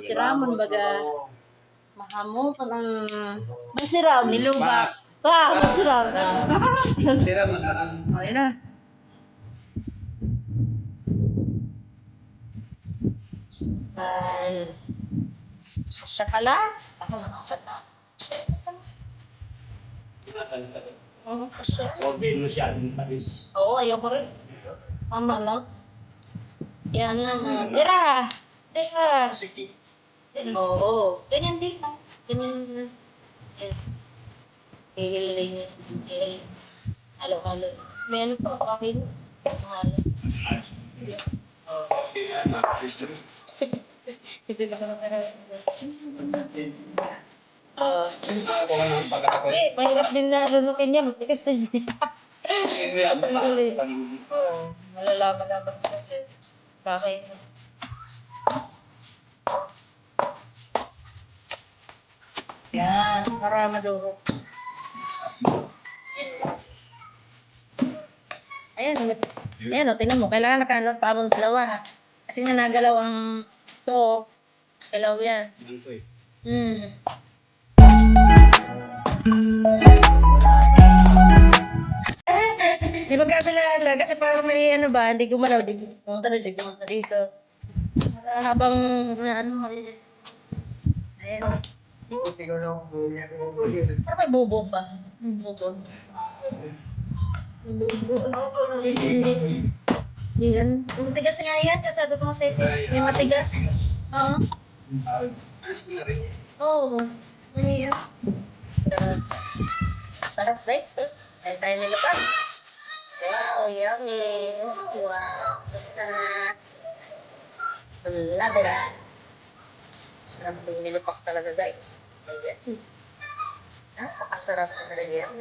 si Ramon baga mahamo ko ng Masiram. niluba. Pa, masiram. Sira mas na. O, yun na. Uh, siya pala? Ako na pala. Oo, siya. Huwag din masyadong palis. Oo, ayoko rin. Mama lang. Yan na. Tira! Tira! Sige. Oo. Ganyan din. Ganyan. Hihiling. Hihiling. Halo, halo. Meron pa kami. Halo. Ah. Ako ang pagkakako. Eh, mahirap din na lulukin niya. Matigas na niya. Mahuli. Oo. Malalaman-laman kasi. Bakit? Yan. Para maduro. Ayan. Ayan o, tingnan mo. Kailangan nakaano pa mong dalawa. Kasi nga nagalaw ang to. Galaw yan. Eh. Hmm. Di ba kabila kasi parang may ano ba, hindi gumalaw, di pumunta na, di pumunta dito. Habang ano, ayun. Parang may bubo pa. May bubo. May bubo. Yan. Matigas nga yan, sasabi ko sa iyo. May matigas. Oo. Oo. May yan. Sarap guys. Eh. Tayo tayo nilapag. Wow, yummy. Wow. Basta. Labera. Sarap ng nilipak talaga guys. Ayan. Napakasarap na talaga yan.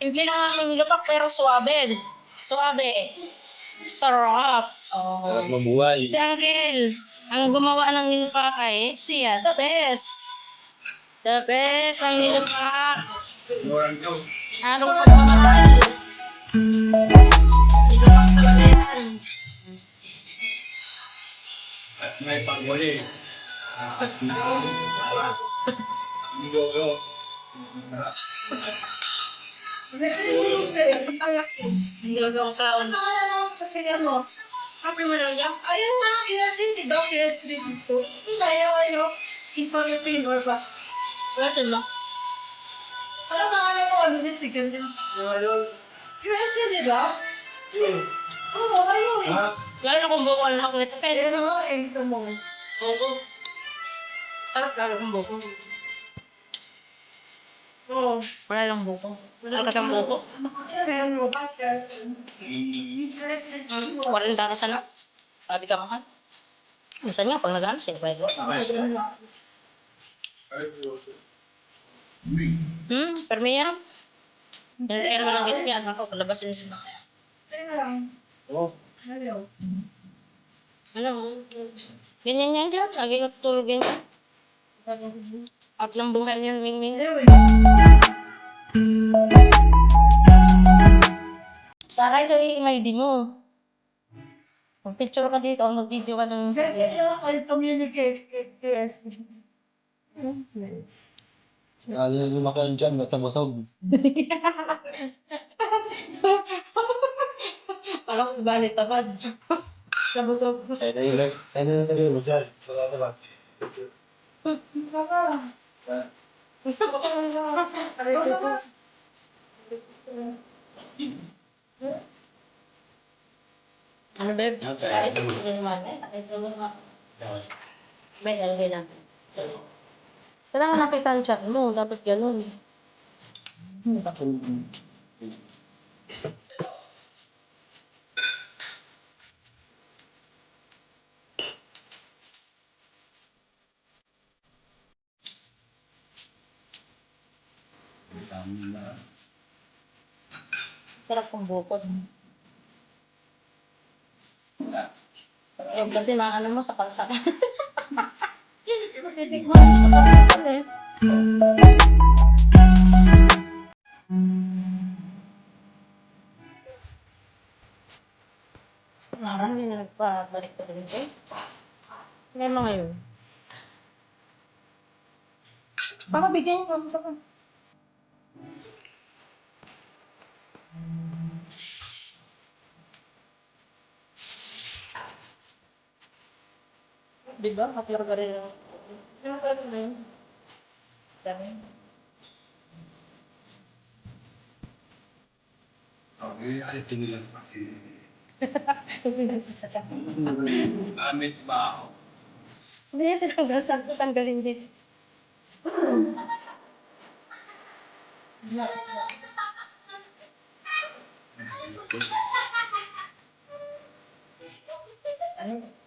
Simple lang ang nilipak pero suabe. Suabe. Sarap. Oh. Mabuhay. Si Uncle, ang gumawa ng nilupak ay siya, the best. The best ang nilupak. Ano pa naman? Nilupak talaga yan. May panghuli. Yo, Hindi ko kaon. Kasi ano, happy mo lang yan. Ayun na, kinasin, di daw kinasin dito. Ayaw, ayaw. Ito yung pinor ba? Wala sila. Alam mo, alam mo, ano din, tignan din. Kinasin, di ba? Oo, ayaw eh. Lalo na kung bukol na ako nito. Pero ano nga eh, ito mo. Bukol. Sarap lalo kung bukol. Oo. Wala lang buko. Wala ka lang buko. Mm, wala lang dana sana. Sabi ka mahal. Minsan nga, pag nag-ano, siyempre. Hmm, permi yan. Yan, yan mo lang ito yan. Ako, palabasin sila. Oh. Ano? Ganyan yan dyan. Lagi ko tulog yan. At lang buhay niyan, Ming Ming. Saray ko yung ID mo. Mag-picture ka dito, mag-video ka ng communicate. Yes. Ano yung lumaki dyan, matabosog. Parang sa balit tapad. Sa busog. Kaya na yun, kaya na yun sabihin mo dyan. Ano ba? Ay, sige naman. Ay, sige naman. May alagay natin. Kailangan nakita ang chat mo. Dapat ganun. Sarap kong bukod. Yung kasi maano mo sa kalsaka. Titikman sa pagsapalit. Parang may nagpabalik pa rin ko. Ano ngayon? Pakabigyan ko sa kanya. Di ba? Kakarga rin ako. Yung ganun na yun. Ganun. Okay, ay tingin lang. Hindi Amit ba ako? yan tinanggal. Saan ko tanggalin din? Ano?